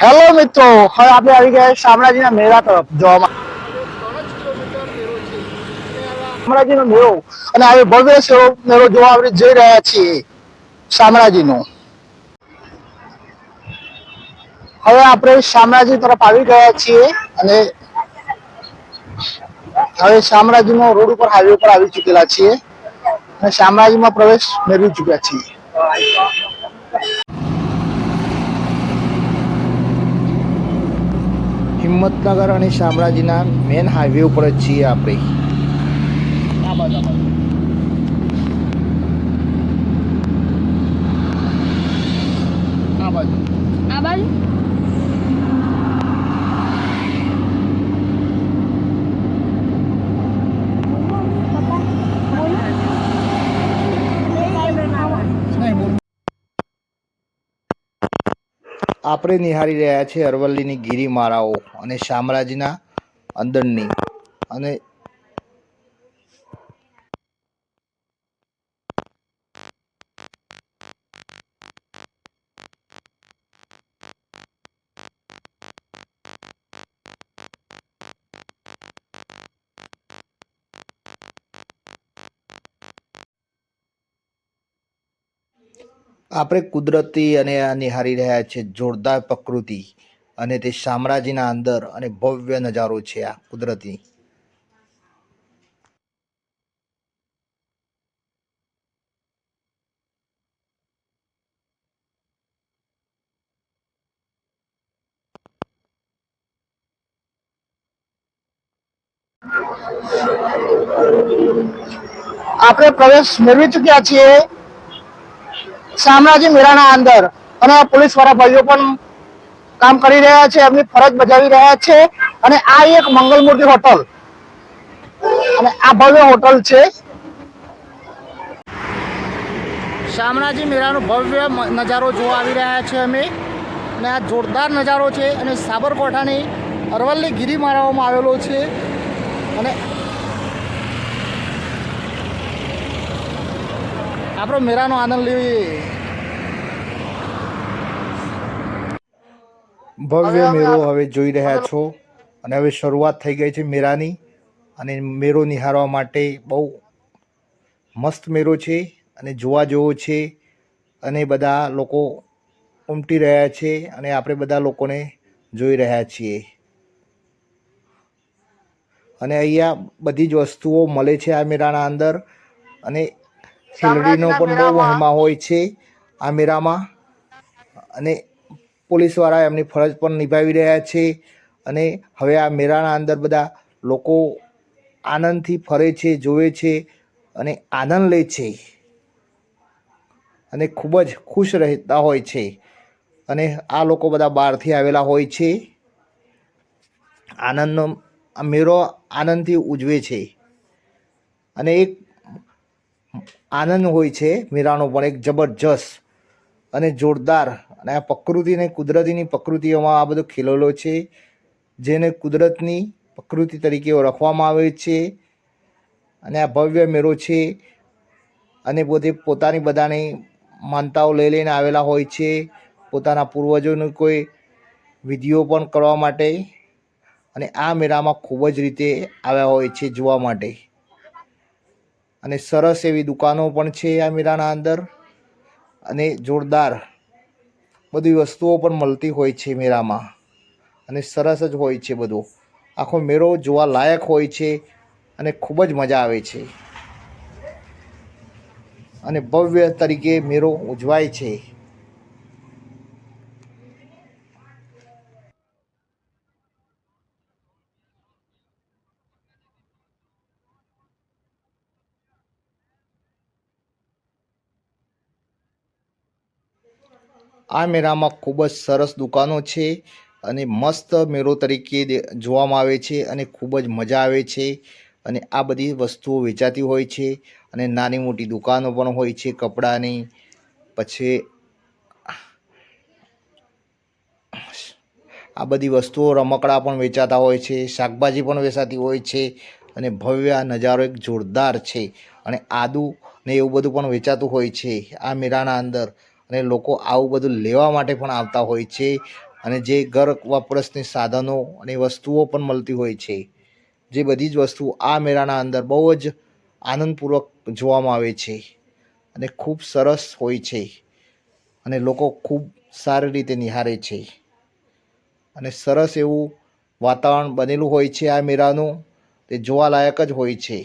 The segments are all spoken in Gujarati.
હેલો મિત્રો. હવે આપણે આવી ગયા શામળાજીના મેળા તરફ જવામાં. શામળાજીનો મેળો અને હવે ભવ્ય સેવો મેળો જોવા આપણે જઈ રહ્યા છીએ શામળાજીનો. હવે આપણે શામળાજી તરફ આવી ગયા છીએ અને હવે શામળાજીનો રોડ ઉપર હાઈવે પર આવી ચૂકેલા છીએ અને શામળાજીમાં પ્રવેશ મેળવી ચૂક્યા છીએ. હિંમતનગર અને શામળાજીના મેન હાઈવે ઉપર જ છીએ આપણે. આપણે નિહાળી રહ્યા છીએ અરવલ્લીની ગિરિમાળાઓ અને શામળાજીના અંદરની. અને આપણે કુદરતી અને નિહાળી રહ્યા છીએ જોરદાર પ્રકૃતિ અને તે શામરાજીના અંદર અને ભવ્ય નજારો છે આ કુદરતી. આપણે પ્રવેશ મેળવી ચૂક્યા છીએ. શામળાજી મેળાના અંદર. અને પોલીસવાળા ભાઈઓ પણ કામ કરી રહ્યા છે, એમની ફરજ બજાવી રહ્યા છે. અને આ એક મંગલમૂર્તિ હોટલ. અને આ ભવ્ય હોટલ છે. શામળાજી મેળાનો ભવ્ય નજારો જોવા આવી રહ્યા છે અમે. અને આ જોરદાર નજારો છે. અને સાબરકાંઠાની અરવલ્લી ગિરિમાળાઓમાં આવેલો છે. અને આપણો મેળાનો આનંદ લેવી. ભવ્ય મેળો હવે જોઈ રહ્યા છો. અને હવે શરૂઆત થઈ ગઈ છે મેળાની અને મેળો નિહાળવા માટે બહુ મસ્ત મેળો છે અને જોવા જેવો છે. અને બધા લોકો ઉમટી રહ્યા છે અને આપણે બધા લોકોને જોઈ રહ્યા છીએ. અને અહીંયા બધી જ વસ્તુઓ મળે છે આ મેળાના અંદર. અને શેરડીનો પણ બહુ મહિમા હોય છે આ મેળામાં. અને પોલીસવાળા એમની ફરજ પણ નિભાવી રહ્યા છે. અને હવે આ મેળાના અંદર બધા લોકો આનંદથી ફરે છે જોવે છે અને આનંદ લે છે. અને ખૂબ જ ખુશ રહેતા હોય છે. અને આ લોકો બધા બહારથી આવેલા હોય છે. આનંદનો આ મેળો આનંદથી ઉજવે છે. અને એક આનંદ હોય છે. મેળાનો પણ એક જબરજસ્ત અને જોરદાર અને આ પ્રકૃતિને કુદરતીની પ્રકૃતિઓમાં આ બધો ખીલેલો છે, જેને કુદરતની પ્રકૃતિ તરીકે ઓળખવામાં આવે છે. અને આ ભવ્ય મેળો છે અને પોતે પોતાની બધાની માનતાઓ લઈ લઈને આવેલા હોય છે. પોતાના પૂર્વજોનું કોઈ વિધિઓ પણ કરવા માટે અને આ મેળામાં ખૂબ જ રીતે આવ્યા હોય છે જોવા માટે. અને સરસ એવી દુકાનો પણ છે આ મેળાના અંદર. અને જોરદાર બધી વસ્તુઓ પણ મળતી હોય છે મેળામાં. અને સરસ જ હોય છે બધું. આખો મેળો જોવા લાયક હોય છે અને ખૂબ જ મજા આવે છે. અને ભવ્ય તરીકે મેળો ઉજવાય છે. આ મેળામાં ખૂબ જ સરસ દુકાનો છે અને મસ્ત મેળો તરીકે જોવામાં આવે છે અને ખૂબ જ મજા આવે છે. અને આ બધી વસ્તુઓ વેચાતી હોય છે અને નાની મોટી દુકાનો પણ હોય છે કપડાની. પછી આ બધી વસ્તુઓ રમકડા પણ વેચાતા હોય છે, શાકભાજી પણ વેચાતી હોય છે અને ભવ્ય નજારો એક જોરદાર છે. અને આદુ ને એવું બધું પણ વેચાતું હોય છે આ મેળાના અંદર. અને લોકો આવું બધું લેવા માટે પણ આવતા હોય છે અને જે ઘર વપરાશની સાધનો અને વસ્તુઓ પણ મળતી હોય છે. જે બધી જ વસ્તુ આ મેળાના અંદર બહુ જ આનંદપૂર્વક જોવામાં આવે છે અને ખૂબ સરસ હોય છે અને લોકો ખૂબ સારી રીતે નિહાળે છે. અને સરસ એવું વાતાવરણ બનેલું હોય છે આ મેળાનું, તે જોવાલાયક જ હોય છે.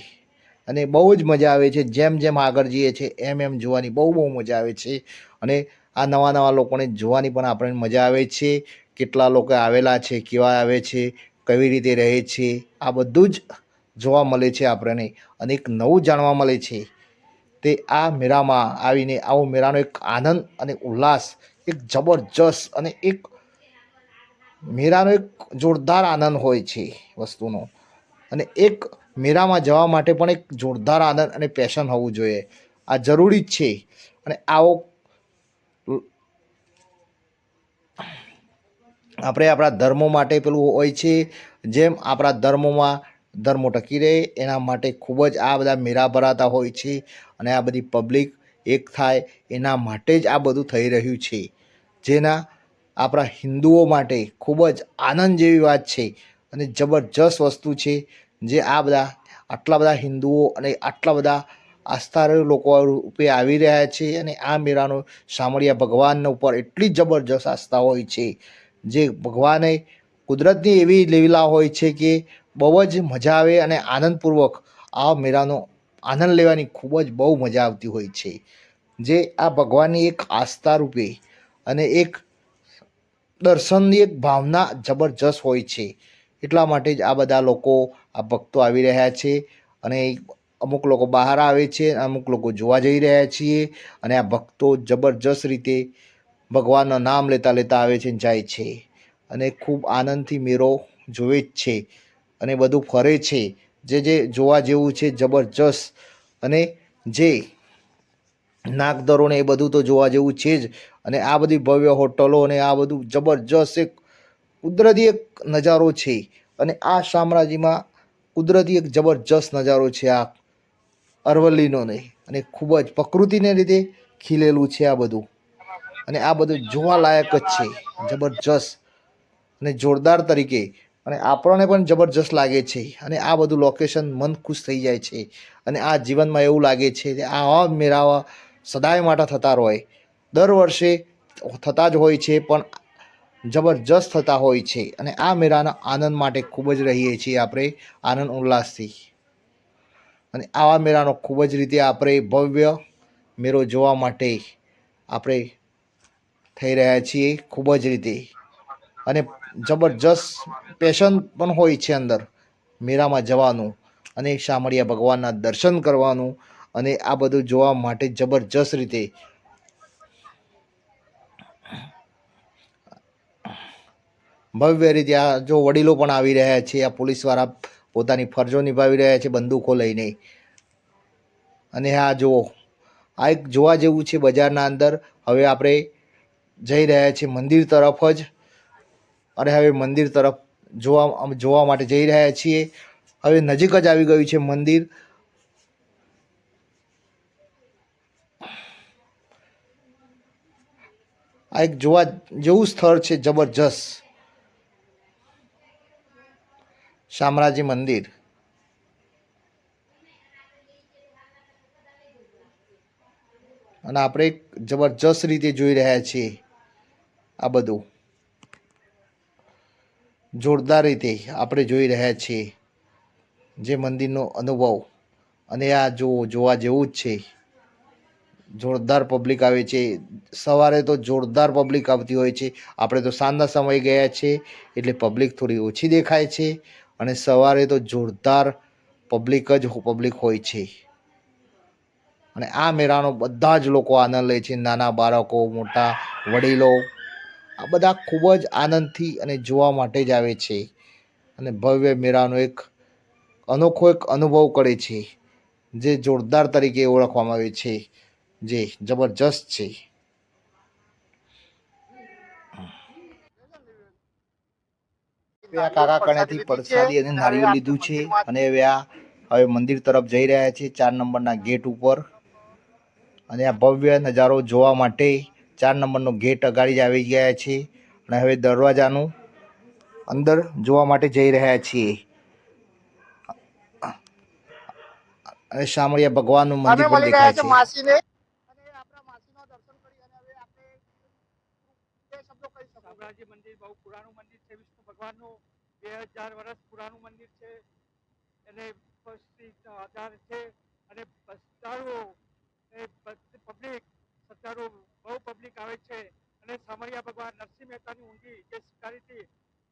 અને બહુ જ મજા આવે છે. જેમ જેમ આગળ જઈએ છીએ એમ એમ જોવાની બહુ બહુ મજા આવે છે. અને આ નવા નવા લોકોને જોવાની પણ આપણને મજા આવે છે. કેટલા લોકો આવેલા છે, કેવા આવે છે, કેવી રીતે રહે છે, આ બધું જ જોવા મળે છે આપણને. અને એક નવું જાણવા મળે છે તે આ મેળામાં આવીને આવો મેળાનો એક આનંદ અને ઉલ્લાસ, એક જબરજસ્ત અને એક મેળાનો એક જોરદાર આનંદ હોય છે વસ્તુનો. અને એક મેળામાં જવા માટે પણ એક જોરદાર આનંદ અને પેશન હોવું જોઈએ. આ જરૂરી જ છે. અને આવો આપણે આપણા ધર્મો માટે પેલું હોય છે. જેમ આપણા ધર્મોમાં ધર્મો ટકી રહે, એના માટે ખૂબ જ આ બધા મેળા ભરાતા હોય છે અને આ બધી પબ્લિક એક થાય, એના માટે જ આ બધું થઈ રહ્યું છે. જેના આપણા હિન્દુઓ માટે ખૂબ જ આનંદ જેવી વાત છે અને જબરજસ્ત વસ્તુ છે. જે આ બધા, આટલા બધા હિન્દુઓ અને આટલા બધા આસ્થા લોકો રૂપે આવી રહ્યા છે અને આ મેળાનો શામળિયા ભગવાન ઉપર એટલી જબરજસ્ત આસ્થા હોય છે. જે ભગવાને કુદરતની એવી લીલા હોય છે કે બહુ જ મજા આવે અને આનંદપૂર્વક આ મેળાનો આનંદ લેવાની ખૂબ જ બહુ મજા આવતી હોય છે. જે આ ભગવાનની એક આસ્થા રૂપે અને એક દર્શનની એક ભાવના જબરજસ્ત હોય છે. એટલા માટે જ આ બધા લોકો, આ ભક્તો આવી રહ્યા છે અને અમુક લોકો બહાર આવે છે, અમુક લોકો જોવા જઈ રહ્યા છીએ અને આ ભક્તો જબરજસ્ત રીતે ભગવાનનું નામ લેતા લેતા આવે છે જાય છે. અને ખૂબ આનંદથી મેળો જોવે જ છે અને બધું ફરે છે. જે જે જોવા જેવું છે જબરજસ્ત અને જે નાગદરોને એ બધું તો જોવા જેવું છે જ અને આ બધી ભવ્ય હોટલો અને આ બધું જબરજસ્ત એક કુદરતી એક નજારો છે અને આ શામળાજીમાં કુદરતી એક જબરજસ્ત નજારો છે આ અરવલ્લીનો નહીં અને ખૂબ જ પ્રકૃતિને લીધે ખીલેલું છે આ બધું. અને આ બધું જોવાલાયક જ છે. જબરજસ્ત અને જોરદાર તરીકે. અને આપણને પણ જબરજસ્ત લાગે છે. અને આ બધું લોકેશન મન ખુશ થઈ જાય છે. અને આ જીવનમાં એવું લાગે છે કે આવા મેળાવા સદાય માટે થતા રહે દર વર્ષે થતા જ હોય છે, પણ જબરજસ્ત થતા હોય છે અને આ મેળાના આનંદ માટે ખૂબ જ રહીએ છીએ આપણે આનંદ ઉલ્લાસથી. અને આવા મેળાનો ખૂબ જ રીતે આપણે ભવ્ય મેળો જોવા માટે આપણે થઈ રહ્યા છીએ ખૂબ જ રીતે. અને જબરજસ્ત પેશન પણ હોય છે અંદર મેળામાં જવાનું અને શામળિયા ભગવાનના દર્શન કરવાનું અને આ બધું જોવા માટે જબરજસ્ત રીતે ભવ્ય રીતે આ જો વડીલો પણ આવી રહ્યા છે, આ પોલીસવાળા પોતાની ફરજો નિભાવી રહ્યા છે બંદૂકો લઈને. અને આ જુઓ, આ એક જોવા જેવું છે બજારના અંદર. હવે આપણે જઈ રહ્યા છીએ મંદિર તરફ જ. અને હવે મંદિર તરફ જોવા જોવા માટે જઈ રહ્યા છીએ. હવે નજીક જ આવી ગયું છે મંદિર. આ એક જોવા જેવું સ્થળ છે જબરજસ્ત. શામળાજી મંદિર. અને આપણે એક જબરજસ્ત રીતે જોઈ રહ્યા છીએ આ બધું. જોરદાર રીતે આપણે જોઈ રહ્યા છીએ જે મંદિરનો અનુભવ. અને આ જો જોવા જેવું જ છે. જોરદાર પબ્લિક આવે છે. સવારે તો જોરદાર પબ્લિક આવતી હોય છે. આપણે તો સાંજના સમયે ગયા છે એટલે પબ્લિક થોડી ઓછી દેખાય છે. અને સવારે તો જોરદાર પબ્લિક જ પબ્લિક હોય છે. અને આ મેળાનો બધા જ લોકો આનંદ લે છે. નાના બાળકો, મોટા વડીલો, આ બધા ખૂબ જ આનંદથી અને જોવા માટે જ આવે છે. અને ભવ્ય મેળાનો એક અનોખો એક અનુભવ કરે છે. જે જોરદાર તરીકે ઓળખવામાં આવે છે. જે જબરજસ્ત છે. આ કાકા કણેથી પ્રસાદી અને નારિયેળ લીધું છે અને હવે આ હવે મંદિર તરફ જઈ રહ્યા છે ચાર નંબરના ગેટ ઉપર. અને આ ભવ્ય નજારો જોવા માટે ચાર નંબરનો ગેટ અગાડી જ આવી ગયા છે અને હવે દરવાજાનું અંદર જોવા માટે જઈ રહ્યા છીએ. અને શામળિયા ભગવાનનું મંદિર પણ દેખાય છે છે. માસીને. અને આપણા માસીના દર્શન કરી અને હવે આપણે બે શબ્દો કહી શકો શામળાજી મંદિર બહુ પુરાણું મંદિર ભગવાનનું બે હજાર વર્ષ પુરાણું મંદિર છે, એને આધાર છે, અને શ્રદ્ધાળુઓ પબ્લિક શ્રદ્ધાળુઓ બહુ પબ્લિક આવે છે. અને સામરિયા ભગવાન નરસિંહ મહેતાની ઊંડી જે સ્વીકારી હતી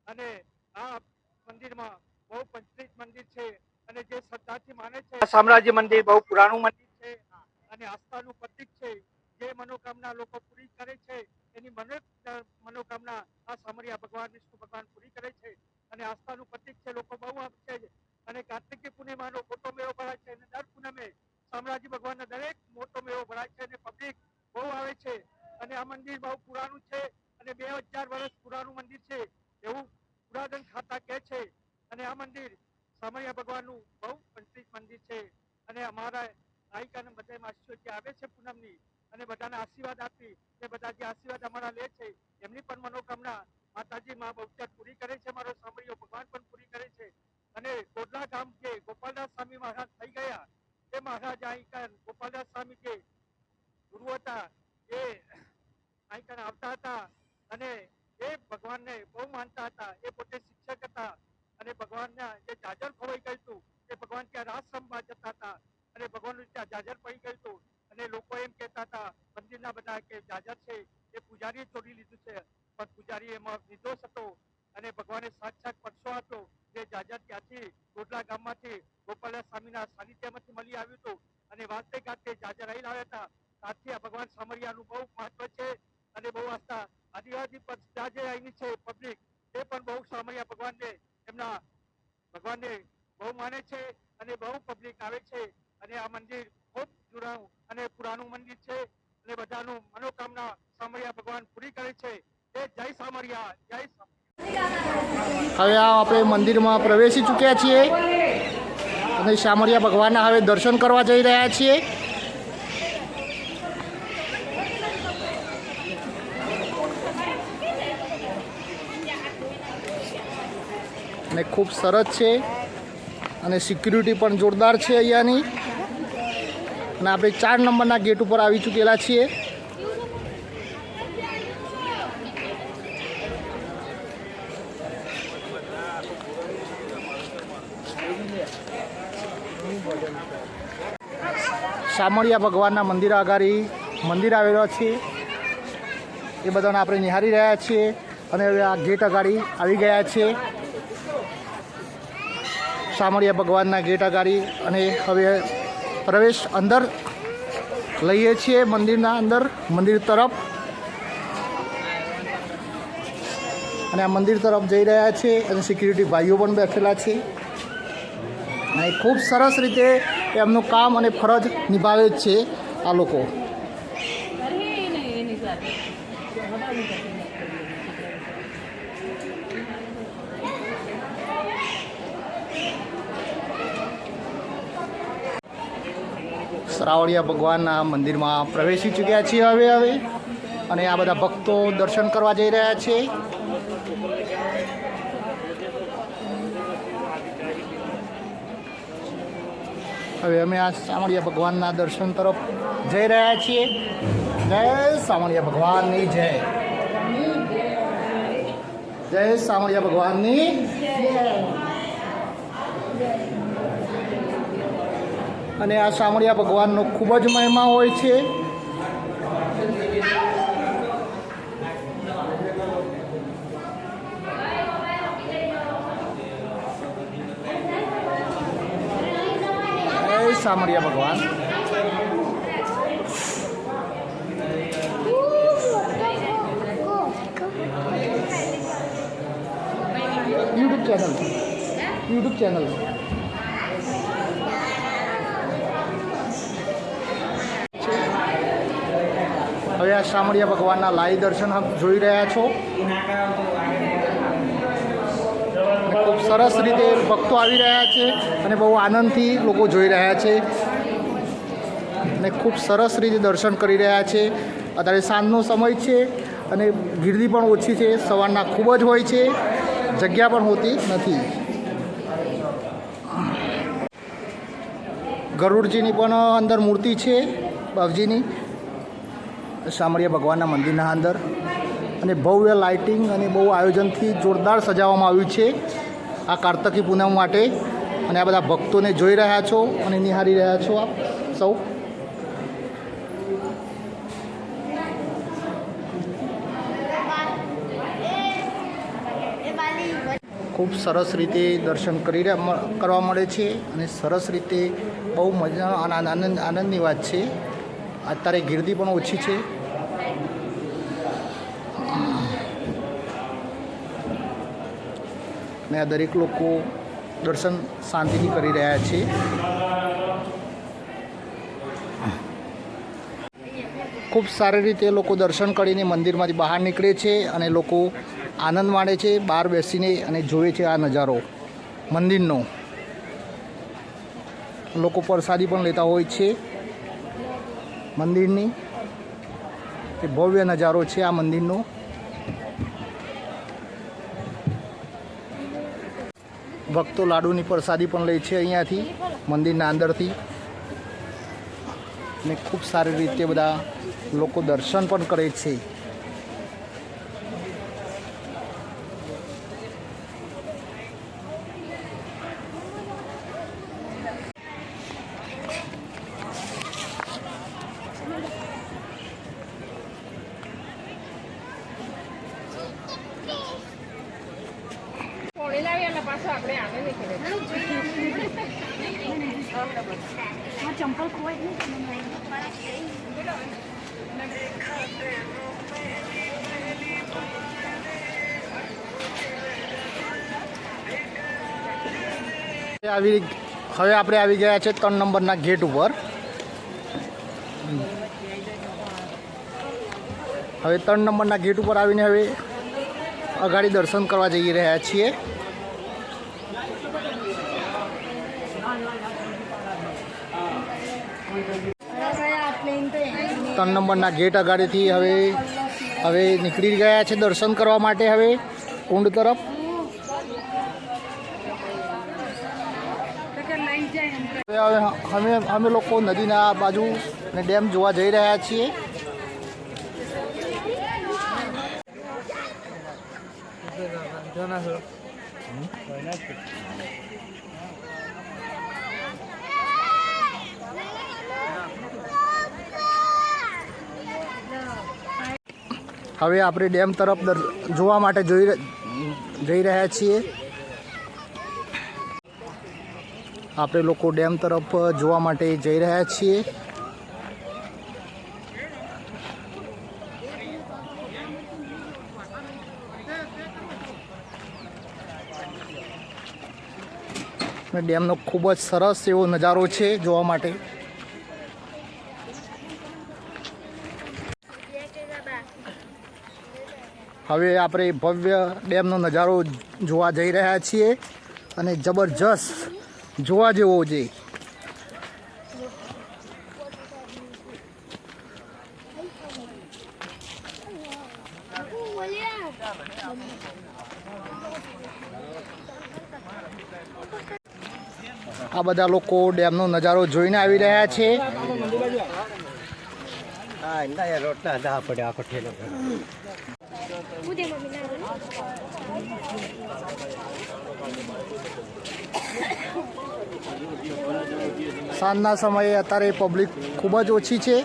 અને આ મંદિરમાં બહુ પંચલિત મંદિર છે અને જે શ્રદ્ધાથી માને છે શામળાજી મંદિર બહુ પુરાણું મંદિર છે અને આસ્થાનું પ્રતીક છે. જે મનોકામના લોકો પૂરી કરે છે. એની મને મનોકામના આ સામરિયા ભગવાન, વિષ્ણુ ભગવાન પૂરી કરે છે અને આસ્થાનું પ્રતિક છે, લોકો બહુ છે અને કાર્તિકી પૂર્ણિમાનો મોટો મેળો ભરાય છે અને દર પૂનમે સામ્રાજ્ય ભગવાનનો દરેક મોટો મેળો ભરાય છે અને પબ્લિક બહુ આવે છે. અને આ મંદિર બહુ પુરાણું છે અને બે હજાર વર્ષ પુરાણું મંદિર છે એવું પુરાતન ખાતા કહે છે. અને આ મંદિર સામરિયા ભગવાનનું બહુ પ્રસિદ્ધ મંદિર છે. અને અમારા ગાયિકાને બધા માસીઓ જે આવે છે પૂનમની અને બધાને આશીર્વાદ આપી એ બધા જે આશીર્વાદ અમારા લે છે. એમની પણ મનોકામના માતાજી મા બહુચર પૂરી કરે છે, મારો સાંભળ્યો ભગવાન પણ પૂરી કરે છે. અને કોટલા ગામ જે ગોપાલદાસ સ્વામી મહારાજ થઈ ગયા. એ મહારાજ અહીં ગોપાલદાસ સ્વામી જે ગુરુ હતા, એ અહીં આવતા હતા અને એ ભગવાનને બહુ માનતા હતા. એ પોતે શિક્ષક હતા અને ભગવાનના જે જાજર ખોવાઈ ગયું હતું, એ ભગવાન ત્યાં રાસ રમવા જતા હતા અને ભગવાનનું ત્યાં જાજર પડી ગયું હતું. અને લોકો એમ કહેતા હતા, મંદિરના બધા કે જાજર છે, એ પૂજારીએ ચોરી લીધું છે. પણ પૂજારી એમાં નિર્દોષ હતો અને ભગવાને સાક્ષાત પરસો હતો જે જાજર ત્યાંથી ગોટલા ગામમાંથી ગોપાલ સ્વામીના સાનિધ્યમાંથી મળી આવ્યું હતું. અને વાસ્તે ગાતે જાજર આવી લાવ્યા હતા. ત્યારથી આ ભગવાન સામરિયાનું બહુ મહત્વ છે અને બહુ આસ્થા આદિવાસી પર ત્યાં જે અહીંની છે પબ્લિક એ પણ બહુ સામરિયા ભગવાનને, એમના ભગવાનને બહુ માને છે અને બહુ પબ્લિક આવે છે. અને આ મંદિર જૂનું અને પુરાનું મંદિર છે અને બધાનું મનોકામના સામરિયા ભગવાન પૂરી કરે છે. એ જય સામરિયા, જય હવે આ આપણે મંદિરમાં પ્રવેશી ચૂક્યા છીએ અને શામળિયા ભગવાનના હવે દર્શન કરવા જઈ રહ્યા છીએ. અને ખૂબ સરસ છે અને સિક્યુરિટી પણ જોરદાર છે અહીંયાની. અને આપણે ચાર નંબરના ગેટ ઉપર આવી ચૂકેલા છીએ. શામળિયા ભગવાનના મંદિર આગળ મંદિર આવેલો છે. એ બધાને આપણે નિહાળી રહ્યા છીએ અને હવે આ ગેટ અગાડી આવી ગયા છે. શામળિયા ભગવાનના ગેટ અગાડી અને હવે પ્રવેશ અંદર લઈએ છીએ મંદિરના અંદર, મંદિર તરફ. અને આ મંદિર તરફ જઈ રહ્યા છે અને સિક્યુરિટી ભાઈઓ પણ બેઠેલા છે. અને ખૂબ સરસ રીતે એમનું કામ અને ફરજ નિભાવે છે આ લોકો. શ્રાવળિયા ભગવાનના મંદિરમાં પ્રવેશી ચૂક્યા છીએ હવે હવે. અને આ બધા ભક્તો દર્શન કરવા જઈ રહ્યા છે. હવે અમે આ સામળિયા ભગવાનના દર્શન તરફ જઈ રહ્યા છીએ. જય સામળિયા ભગવાનની જય. જય સામળિયા ભગવાનની અને આ સામળિયા ભગવાનનો ખૂબ જ મહિમા હોય છે. સામળિયા ભગવાન. YouTube channel YouTube channel Shamaliya ભગવાનના લાઈવ દર્શન જોઈ રહ્યા છો. ખૂબ સરસ રીતે ભક્તો આવી રહ્યા છે અને બહુ આનંદથી લોકો જોઈ રહ્યા છે અને ખૂબ સરસ રીતે દર્શન કરી રહ્યા છે. અત્યારે સાંજનો સમય છે અને ગીર્દી પણ ઓછી છે, સવારના ખૂબ જ હોય છે, જગ્યા પણ હોતી નથી. ગરુડજીની પણ અંદર મૂર્તિ છે, બાપજીની. શામળિયા ભગવાનના મંદિરના અંદર. અને ભવ્ય લાઇટિંગ અને બહુ આયોજનથી જોરદાર સજાવવામાં આવ્યું છે આ કાર્તકી પૂનમ માટે. અને આ બધા ભક્તોને જોઈ રહ્યા છો અને નિહાળી રહ્યા છો આપ સૌ. ખૂબ સરસ રીતે દર્શન કરી રહ્યા કરવા મળે છે. અને સરસ રીતે બહુ મજા, આનંદ આનંદ, આનંદની વાત છે. અત્યારે ગીર્દી પણ ઓછી છે. ને આ દરેક લોકો દર્શન શાંતિથી કરી રહ્યા છે. ખૂબ સારી રીતે લોકો દર્શન કરીને મંદિરમાંથી બહાર નીકળે છે અને લોકો આનંદ માણે છે, બહાર બેસીને અને જોવે છે આ નજારો, મંદિરનો. લોકો પ્રસાદી પણ લેતા હોય છે. મંદિરની. એ ભવ્ય નજારો છે આ મંદિરનો. ભક્તો લાડુની પ્રસાદી પણ લે છે અહીંયાથી, મંદિરના અંદરથી. ને ખૂબ સારી રીતે બધા લોકો દર્શન પણ કરે છે. આવી હવે આપણે આવી ગયા છે ત્રણ નંબરના ગેટ ઉપર. હવે ત્રણ નંબરના ગેટ ઉપર આવીને હવે અગાડી દર્શન કરવા જઈ રહ્યા છીએ. ત્રણ નંબરના ગેટ અગાડીથી હવે હવે નીકળી ગયા છે દર્શન કરવા માટે હવે કુંડ તરફ હવે હવે અમે અમે લોકો નદીના બાજુ ને ડેમ જોવા જઈ રહ્યા છીએ. હવે આપણે ડેમ તરફ જોવા માટે જોઈ જઈ રહ્યા છીએ. આપણે લોકો ડેમ તરફ જોવા માટે જઈ રહ્યા છીએ. ડેમનો ખૂબ જ સરસ એવો નજારો છે જોવા માટે. હવે આપણે ભવ્ય ડેમનો નજારો જોવા જઈ રહ્યા છીએ અને જબરજસ્ત જોવા જેવો જે. આ બધા લોકો ડેમનો નજારો જોઈને આવી રહ્યા છે. ઉદે સાંજના સમયે અત્યારે પબ્લિક ખૂબ જ ઓછી છે.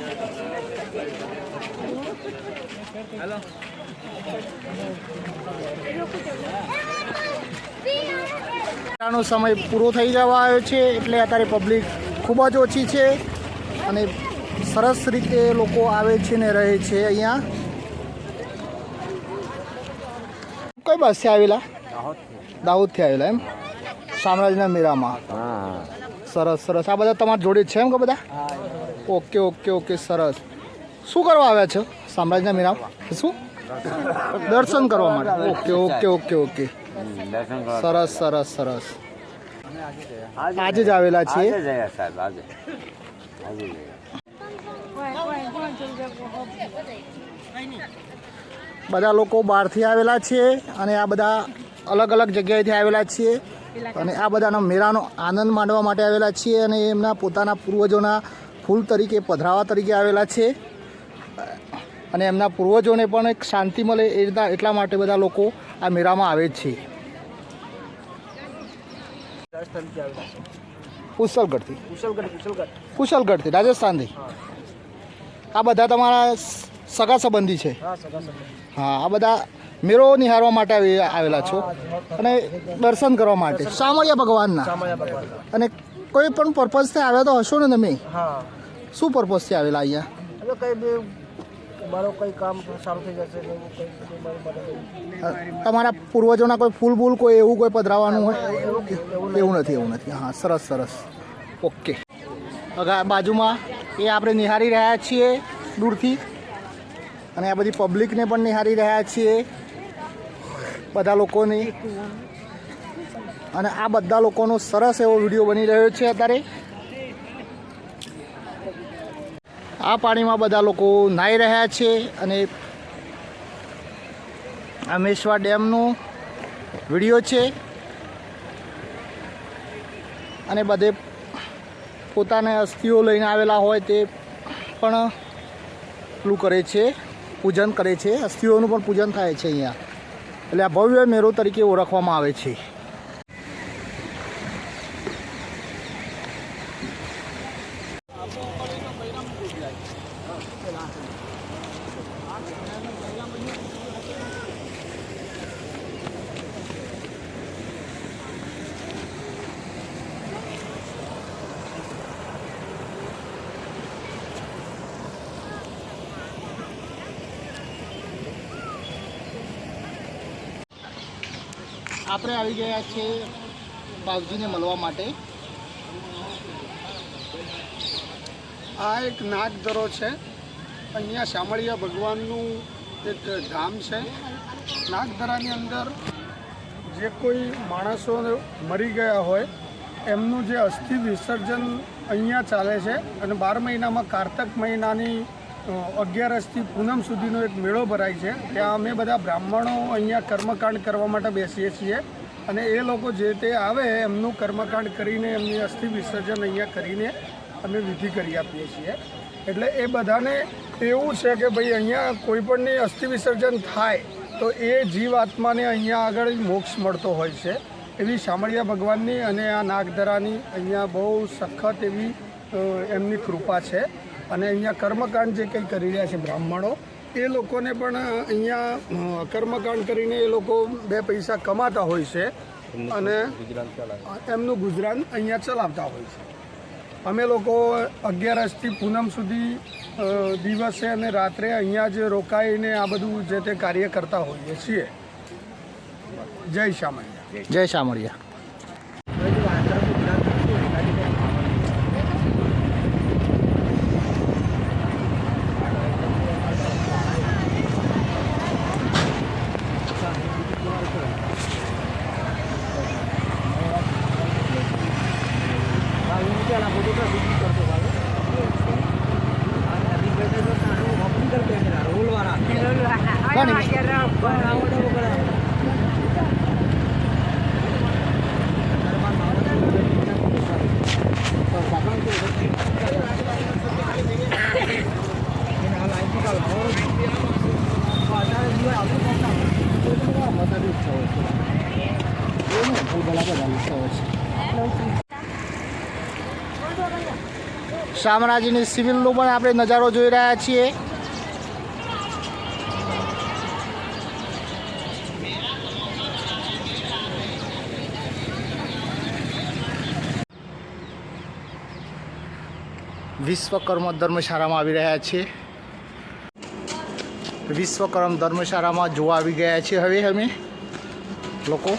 નો સમય પૂરો થઈ જવા આવ્યો છે એટલે અત્યારે પબ્લિક ખૂબ જ ઓછી છે અને સરસ રીતે લોકો આવે છે ને રહે છે અહીંયા. કઈ બસથી આવેલા? દાહોદથી. આવેલા એમ? શામળાજીના મેળામાં. સરસ સરસ. આ બધા તમારા જોડે છે એમ કે બધા? ઓકે ઓકે ઓકે સરસ. શું કરવા આવ્યા છો? સામ્રાજ્યના મીરા શું? દર્શન કરવા માટે. Okay okay okay okay. સરસ સરસ સરસ. આજે જ આવેલા છીએ. બધા લોકો બહારથી આવેલા છે અને આ બધા અલગ અલગ જગ્યાએથી આવેલા છીએ. અને આ બધાના મેળાનો આનંદ માણવા માટે આવેલા છીએ અને એમના પોતાના પૂર્વજોના ફૂલ તરીકે પધરાવા તરીકે આવેલા છે. અને એમના પૂર્વજોને પણ એક શાંતિ મળે એ રીતના એટલા માટે બધા લોકો આ મેળામાં આવે છે. કુશલગઢથી કુશલગઢથી રાજસ્થાનથી. આ બધા તમારા સગા સંબંધી છે. હા આ બધા મેળો નિહાળવા માટે આવી આવેલા છો અને દર્શન કરવા માટે. સામળિયા ભગવાનના. અને કોઈ પણ પર્પઝથી આવ્યા તો હશો ને તમે? શું પર્પઝથી આવેલા અહીંયા? કંઈ બી મારો કઈ કામ સારું થઈ જશે તમારા પૂર્વજોના કોઈ ફૂલ બૂલ કોઈ એવું કોઈ પધરાવાનું હોય? એવું નથી એવું નથી. હા સરસ સરસ. ઓકે. બાજુમાં એ આપણે નિહાળી રહ્યા છીએ દૂરથી. અને આ બધી પબ્લિકને પણ નિહાળી રહ્યા છીએ. બધા લોકોને. અને આ બધા લોકોનો સરસ એવો વીડિયો બની રહ્યો છે અત્યારે. આ પાણીમાં બધા લોકો નાહી રહ્યા છે અને આ ડેમનો વીડિયો છે. અને બધે પોતાને અસ્થિઓ લઈને આવેલા હોય તે પણ પેલું કરે છે. પૂજન કરે છે અસ્થિઓનું પણ પૂજન થાય છે અહીંયા. એટલે આ ભવ્ય મેળો તરીકે ઓળખવામાં આવે છે. આપણે આવી ગયા છે બાવજીને મળવા માટે. આ એક નાગદરો છે. અહીંયા શામળિયા ભગવાનનું એક ધામ છે. નાગદરાની અંદર જે કોઈ માણસો મરી ગયા હોય, એમનું જે અસ્થિ વિસર્જન અહીંયા ચાલે છે અને બાર મહિનામાં કારતક મહિનાની અગિયારસથી પૂનમ સુધીનો એક મેળો ભરાય છે. ત્યાં અમે બધા બ્રાહ્મણો અહીંયા કર્મકાંડ કરવા માટે બેસીએ છીએ અને એ લોકો જે તે આવે એમનું કર્મકાંડ કરીને, એમની અસ્થિ વિસર્જન અહીંયા કરીને અમે વિધિ કરી આપીએ છીએ. એટલે એ બધાને એવું છે કે ભાઈ અહીંયા કોઈપણની અસ્થિ વિસર્જન થાય તો એ જીવ આત્માને અહીંયા આગળ મોક્ષ મળતો હોય છે. એવી શામળિયા ભગવાનની અને આ નાગધરાની અહીંયા બહુ સખત એવી એમની કૃપા છે. અને અહીંયા કર્મકાંડ જે કંઈ કરી રહ્યા છે બ્રાહ્મણો એ લોકોને પણ અહીંયા કર્મકાંડ કરીને એ લોકો બે પૈસા કમાતા હોય છે અને એમનું ગુજરાન અહીંયા ચલાવતા હોય છે. અમે લોકો અગિયારસથી પૂનમ સુધી દિવસે અને રાત્રે અહીંયા જ રોકાઈને આ બધું જે તે કાર્ય કરતા હોઈએ છીએ. જય શામળિયા જય શામળિયા શામળાજીની સિવિલનો પણ આપણે નજારો જોઈ રહ્યા છીએ. વિશ્વકર્મ ધર્મશાળામાં આવી રહ્યા છીએ. વિશ્વકર્મ ધર્મશાળામાં જોવા આવી ગયા છીએ હવે અમે લોકો.